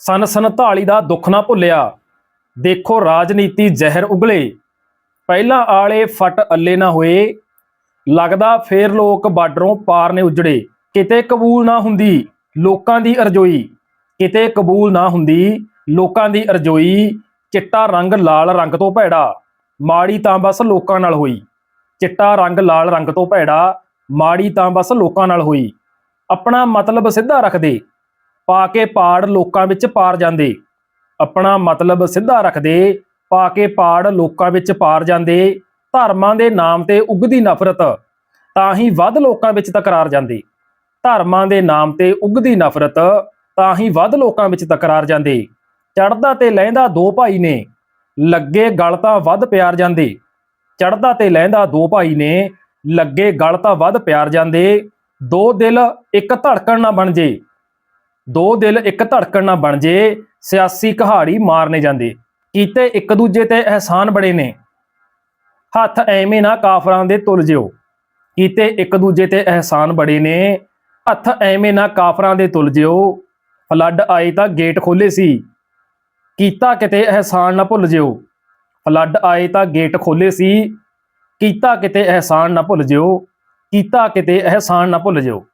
ਸਨ 47 ਦਾ ਦੁੱਖ ਨਾ ਭੁੱਲਿਆ। ਦੇਖੋ ਰਾਜਨੀਤੀ ਜ਼ਹਿਰ ਉਗਲੇ। ਪਹਿਲਾਂ ਆਲੇ ਫਟ ਅੱਲੇ ਨਾ ਹੋਏ। ਲੱਗਦਾ ਫੇਰ ਲੋਕ ਬਾਰਡਰੋਂ ਪਾਰ ਨੇ ਉਜੜੇ। ਕਿਤੇ ਕਬੂਲ ਨਾ ਹੁੰਦੀ ਲੋਕਾਂ ਦੀ ਅਰਜ਼ੋਈ। ਕਿਤੇ ਕਬੂਲ ਨਾ ਹੁੰਦੀ ਲੋਕਾਂ ਦੀ ਅਰਜ਼ੋਈ। ਚਿੱਟਾ ਰੰਗ ਲਾਲ ਰੰਗ ਤੋਂ ਭੈੜਾ। ਮਾੜੀ ਤਾਂ ਬਸ ਲੋਕਾਂ ਨਾਲ ਹੋਈ। ਚਿੱਟਾ ਰੰਗ ਲਾਲ ਰੰਗ ਤੋਂ ਭੈੜਾ। ਮਾੜੀ ਤਾਂ ਬਸ ਲੋਕਾਂ ਨਾਲ ਹੋਈ। ਆਪਣਾ ਮਤਲਬ ਸਿੱਧਾ ਰੱਖਦੇ। ਪਾ ਕੇ ਪਾੜ ਲੋਕਾਂ ਵਿੱਚ ਪਾਰ ਜਾਂਦੇ। ਆਪਣਾ ਮਤਲਬ ਸਿੱਧਾ ਰੱਖਦੇ, ਪਾ ਕੇ ਪਾੜ ਲੋਕਾਂ ਵਿੱਚ ਪਾਰ ਜਾਂਦੇ, ਧਰਮਾਂ ਦੇ ਨਾਮ ਤੇ ਉੱਗਦੀ ਨਫ਼ਰਤ, ਤਾਂ ਹੀ ਵੱਧ ਲੋਕਾਂ ਵਿੱਚ ਤਕਰਾਰ ਜਾਂਦੀ। ਧਰਮਾਂ ਦੇ ਨਾਮ ਤੇ ਉੱਗਦੀ ਨਫ਼ਰਤ, ਤਾਂ ਹੀ ਵੱਧ ਲੋਕਾਂ ਵਿੱਚ ਤਕਰਾਰ ਜਾਂਦੇ। ਚੜਦਾ ਤੇ ਲਹਿੰਦਾ ਦੋ ਭਾਈ ਨੇ, ਲੱਗੇ ਗਲ ਤਾਂ ਵੱਧ ਪਿਆਰ ਜਾਂਦੇ। ਚੜਦਾ ਤੇ ਲਹਿੰਦਾ ਦੋ ਭਾਈ ਨੇ, ਲੱਗੇ ਗਲ ਤਾਂ ਵੱਧ ਪਿਆਰ ਜਾਂਦੇ। ਦੋ ਦਿਲ ਇੱਕ ਧੜਕਣ ਨਾ ਬਣ ਜੇ। ਦੋ ਦਿਲ ਇੱਕ ਧੜਕਣ ਨਾ ਬਣ ਜੇ, ਸਿਆਸੀ ਕਹਾੜੀ ਮਾਰਨੇ ਜਾਂਦੇ। ਕੀਤੇ ਇੱਕ ਦੂਜੇ ਤੇ ਅਹਿਸਾਨ ਬੜੇ ਨੇ। ਹੱਥ ਐਵੇਂ ਨਾ ਕਾਫਰਾਂ ਦੇ ਤੁਲ ਜਿਓ। ਕੀਤੇ ਇੱਕ ਦੂਜੇ ਤੇ ਅਹਿਸਾਨ ਬੜੇ ਨੇ। ਹੱਥ ਐਵੇਂ ਨਾ ਕਾਫਰਾਂ ਦੇ ਤੁਲ ਜਿਓ। ਫਲੱਡ ਆਏ ਤਾਂ ਗੇਟ ਖੋਲੇ ਸੀ। ਕੀਤਾ ਕਿਤੇ ਅਹਿਸਾਨ ਨਾ ਭੁੱਲ ਜਿਓ। ਫਲੱਡ ਆਏ ਤਾਂ ਗੇਟ ਖੋਲੇ ਸੀ। ਕੀਤਾ ਕਿਤੇ ਅਹਿਸਾਨ ਨਾ ਭੁੱਲ ਜਿਓ। ਕੀਤਾ ਕਿਤੇ ਅਹਿਸਾਨ ਨਾ ਭੁੱਲ ਜਿਓ।